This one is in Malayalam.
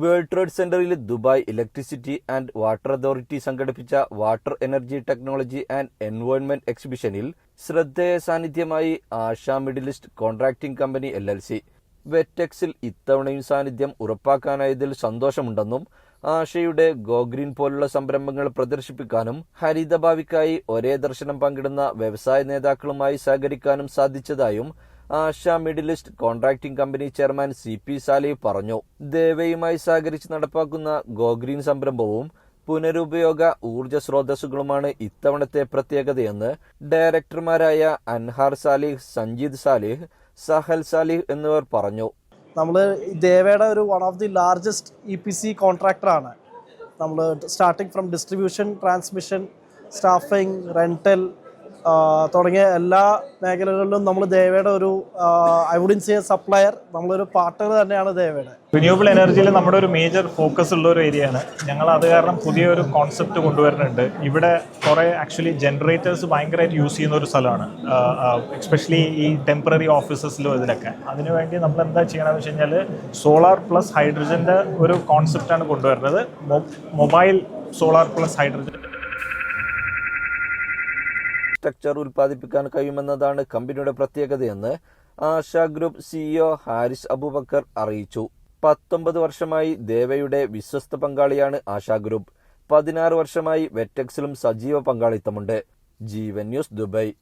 വേൾഡ് ട്രേഡ് സെന്ററിൽ Dubai electricity and water authority സംഘടിപ്പിച്ച water energy technology and environment എക്സിബിഷനിൽ ശ്രദ്ധേയ സാന്നിധ്യമായി Asha middle east contracting company L L C. വെറ്റെക്സിൽ ഇത്തവണയും സാന്നിധ്യം ഉറപ്പാക്കാനായതിൽ സന്തോഷമുണ്ടെന്നും ആഷയുടെ ഗോഗ്രീൻ പോലുള്ള സംരംഭങ്ങൾ പ്രദർശിപ്പിക്കാനും ഹരിതഭാവിക്കായി ഒരേ ദർശനം പങ്കിടുന്ന വ്യവസായ നേതാക്കളുമായി സഹകരിക്കാനും സാധിച്ചതായും Asha middle east contracting company chairman C P Salih പറഞ്ഞു. ദേവയുമായി സഹകരിച്ച് നടപ്പാക്കുന്ന ഗോഗ്രീൻ സംരംഭവും പുനരുപയോഗ ഊർജ സ്രോതസ്സുകളുമാണ് ഇത്തവണത്തെ പ്രത്യേകതയെന്ന് ഡയറക്ടർമാരായ അൻഹാർ സാലിഹ് സഞ്ജീദ് സാലിഹ് സഹൽ സാലിഹ് എന്നിവർ പറഞ്ഞു. നമ്മൾ ദേവയുടെ ഒരു one of the largest E P C കോൺട്രാക്ടറാണ് നമ്മൾ starting from distribution transmission staffing rental തുടങ്ങിയ എല്ലാ മേഖലകളിലും നമ്മൾ ദേവയുടെ ഒരു ഐ വുഡിൻ സി എ സപ്ലയർ നമ്മളൊരു പാർട്ട്ണർ തന്നെയാണ് ദേവയുടെ. റിന്യൂവബിൾ എനർജിയിൽ നമ്മുടെ ഒരു മേജർ ഫോക്കസ് ഉള്ള ഒരു ഏരിയ ആണ്. ഞങ്ങൾ അത് കാരണം പുതിയൊരു കോൺസെപ്റ്റ് കൊണ്ടുവരുന്നുണ്ട്. ഇവിടെ കുറേ ആക്ച്വലി ജനറേറ്റേഴ്സ് ഭയങ്കരമായിട്ട് യൂസ് ചെയ്യുന്ന ഒരു സ്ഥലമാണ്. എക്സ്പെഷ്യലി ഈ ടെമ്പററി ഓഫീസസിലും ഇതിലൊക്കെ. അതിനുവേണ്ടി നമ്മൾ എന്താ ചെയ്യണമെന്ന് വെച്ച് കഴിഞ്ഞാൽ സോളാർ പ്ലസ് ഹൈഡ്രജന്റെ ഒരു കോൺസെപ്റ്റാണ് കൊണ്ടുവരുന്നത്. Mobile solar plus hydrogen structure ഉൽപ്പാദിപ്പിക്കാൻ കഴിയുമെന്നതാണ് കമ്പനിയുടെ പ്രത്യേകതയെന്ന് ആശ ഗ്രൂപ്പ് സിഇഒ ഹാരിസ് അബുബക്കർ അറിയിച്ചു. പത്തൊമ്പത് വർഷമായി ദേവയുടെ വിശ്വസ്ത പങ്കാളിയാണ് ആശ ഗ്രൂപ്പ്. പതിനാറ് വർഷമായി വെറ്റക്സിലും സജീവ പങ്കാളിത്തമുണ്ട്. ജീവൻ ന്യൂസ് ദുബായ്